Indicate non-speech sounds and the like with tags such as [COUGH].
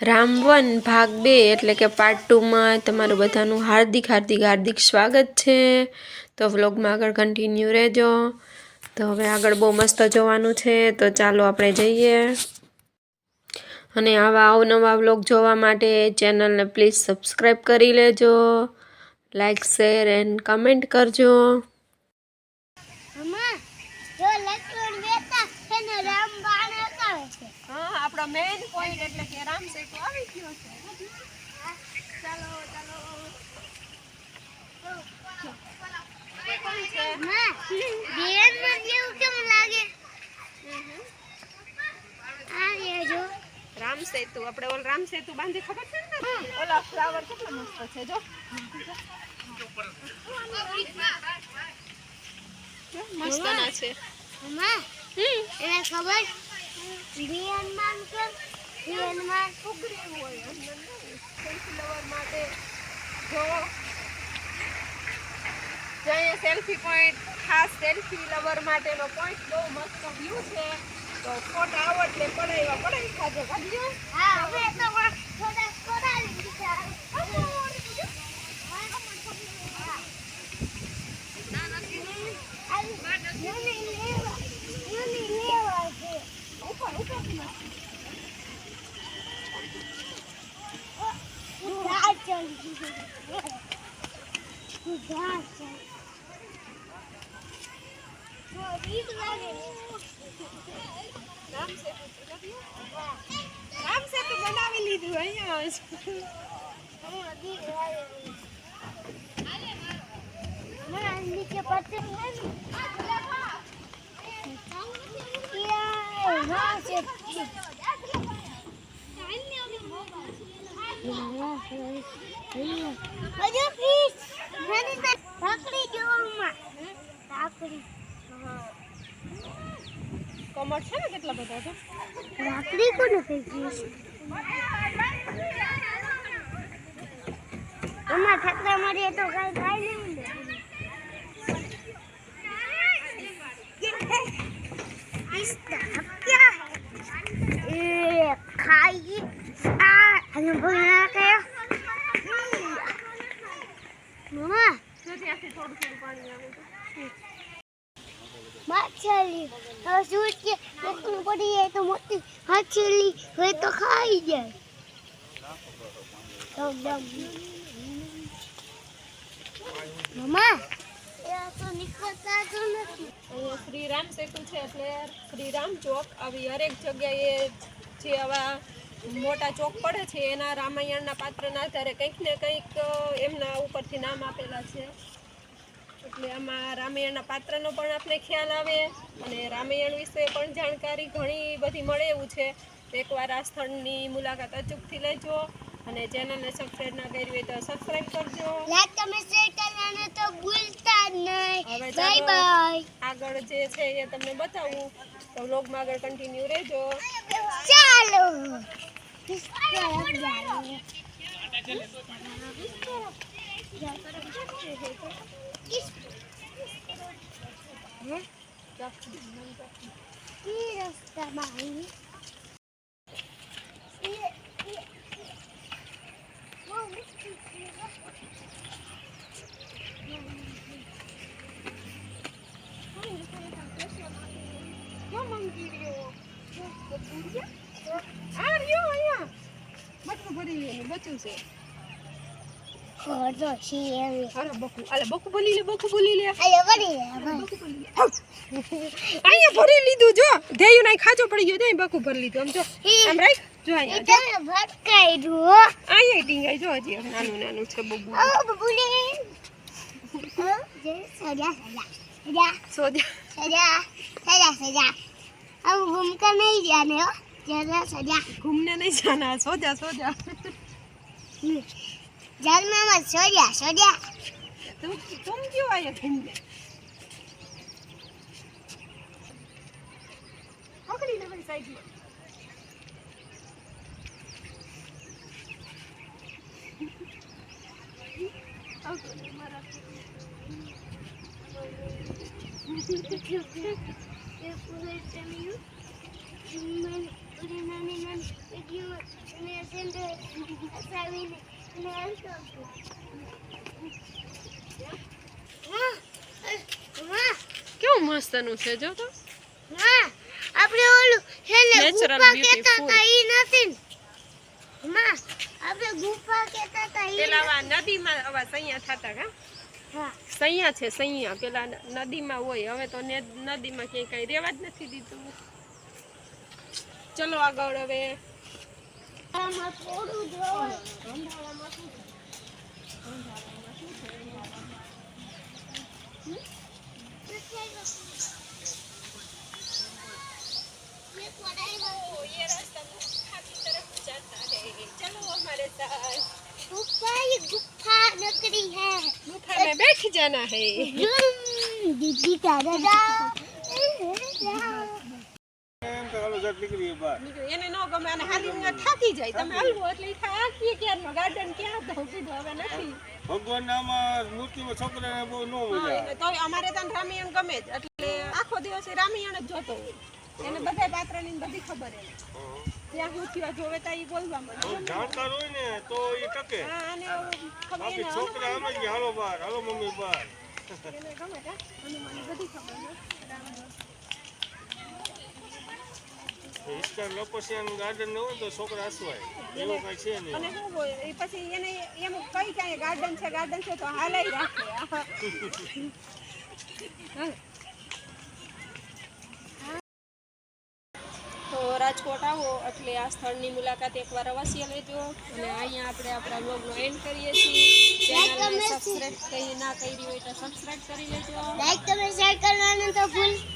Ram one ભાગ બે, એટલે કે પાર્ટ ટુમાં તમારું બધાનું હાર્દિક હાર્દિક હાર્દિક સ્વાગત છે. તો વ્લોગમાં આગળ કન્ટિન્યુ રહેજો. તો હવે આગળ બહુ મસ્ત જોવાનું છે. તો ચાલો આપણે જઈએ. અને આવા અવનવા વ્લોગ જોવા માટે ચેનલને પ્લીઝ સબસ્ક્રાઈબ કરી લેજો. લાઈક શેર એન્ડ કમેન્ટ કરજો અમ્મા જો લક્ષ્મણ બેતા એનો રામ બાણ હકાવે છે આપણો મેઇન પોઈન્ટ એટલે કે રામ સેતુ આવી ગયો છે. ચાલો ચાલો. રામ સેતુ આપણે ઓલ રામ સેતુ બાંધી ખબર છે ને? ઓલા ફ્લાવર કેટલો મસ્ત છે જો. મસ્ત ના છે હમ એને ખબર? બેનમાં કેમ બેનમાં ઉગડી હોય. નહીં સેલ્ફી લવર માટે જો જો સેલ્ફી પોઈન્ટ ખાસ સેલ્ફી લવર માટેનો પોઈન્ટ બહુ મસ્ત વ્યૂ છે. તો ફોટા આવડે પડાવ્યા પડાવી ખાજો ખાજો. હા હવે તો ફોટા થોડા લીધા ના નથી. રામ સેતુ બનાવી લીધું અહીંયા નીચે પડશે હજુ ફીસ નાની નાની કાકડી જોવામાં કાકડી કમર છે ને કેટલા બધા છે કાકડી કોને ફેંકી અમાર ઠકરા મળીએ તો કઈ ખાઈ નહીં lagi ah ayam punya kayak ya. mama Macheli, harusnya aku lupa dia itu mati. Macheli, itu kaya dia. Tidak. Mama. Ya, so nikmat saja nanti. Oh, Sri Ram, saya kunci player. Sri Ram, jok. Abi, ada satu jaga ya. જે આવા મોટા ચોક પડે છે, એના રામાયણના પાત્રના આધારે કંઈક ને કંઈક એમના ઉપરથી નામ આપેલા છે. એટલે આમાં રામાયણના પાત્રનો પણ આપણે ખ્યાલ આવે અને રામાયણ વિશે પણ જાણકારી ઘણી બધી મળે એવું છે. એકવાર આ સ્થળની મુલાકાત અચૂકથી લેજો. અને ચેનલને સબસ્ક્રાઇબ ના કરી હોય તો સબસ્ક્રાઈબ કરજો. લાઈક તમે શેર કરવાનું તો ભૂલતા નહીં. હવે બાય બાય આગળ જે છે એ તમને બતાવું. તો વ્લોગમાં આગળ કન્ટિન્યુ રહેજો. ચાલો. આ રહ્યો અહીંયા. બટકું ભરી લેવાનું બચ્યું છે. ખોટો છે એવી અરે બકુ અલે બકુ બોલી લે બકુ બોલી લે. બકુ બોલી લે. અહીંયા ભરી લીધું જો. ધેયું નાઈ ખાજો પડી ગયો ત્યાં બકુ ભરી લીધું. આમ જો આમ રાખ જો અહીંયા ભટકાઈ અહીંયા ટીંગાઈ જો હજી નાનું નાનું છે બબુ. ઓ બબુલી ઓ જે સજા સજા. સજા. સોજા. सजा अब घूम कर नहीं जाने हो जरा सजा घूमने नहीं जाना सो जा सो जा जल मामा सो जा सो जा तुम तुम क्यों आए घूमने पकड़ी ना કેવું મસ્તનું છે જો તો. આપણે ઓલું છે ને ગુફા કેતા હતા ઈ નથી માં આપણે ગુફા કેતા તા ઈ પેલા નદીમાં અવાજ અહીંયા થતા કા સૈયા છે સૈયા. પેલા નદીમાં હોય. હવે તો ને નદીમાં ક્યાંય કઈ રેવા જ નથી દીધું. ચલો આગળ હવે. આમાં जाना है जुम, दीदी दादा दा એમ તો હાલો જરાક નીકળીએ બહાર એને ન ગમે અને હાલી થાકી જાય તમે હાલવો એટલે ઈ થાકી ક્યાં ગાર્ડન ક્યાં તો કીધું હવે નથી ભગવાન આમાં મૂર્તિમાં છોકરાને બહુ ન મજા આવે તો અમારે ત્યાં રામાયણ ગમે જ એટલે આખો દિવસ એ રામાયણ જ જોતો હોય એને બધા પાત્રની ને બધી ખબર એને. ત્યાં હું થયો જોવે તા ઈ બોલવા માંડે. જાણતા હોય ને તો એ ટકે. હા અને ખબર છોકરા આમ જ હાલો બાર હાલો મમ્મી બાર એને ગમે તા. અને મને બધી ખબર હિસ્કાર લપસિયાન ગાર્ડન ન હોય તો છોકરા હસવાય. એવું કઈ છે નહીં. અને શું હોય એ પછી એને એમ કઈ ક્યાંય ગાર્ડન છે ગાર્ડન છે તો હાલાઈ રાખે. [LAUGHS] રાજકોટ આવો એટલે આ સ્થળની મુલાકાત એકવાર અવશ્ય લેજો. અને અહીંયા આપણે આપણા બ્લોગનો એન્ડ કરીએ છીએ. ચેનલને સબસ્ક્રાઇબ કરી ના કરી હોય તો સબસ્ક્રાઇબ કરી લેજો. લાઈક તમે શેર કરવાનું તો ભૂલતા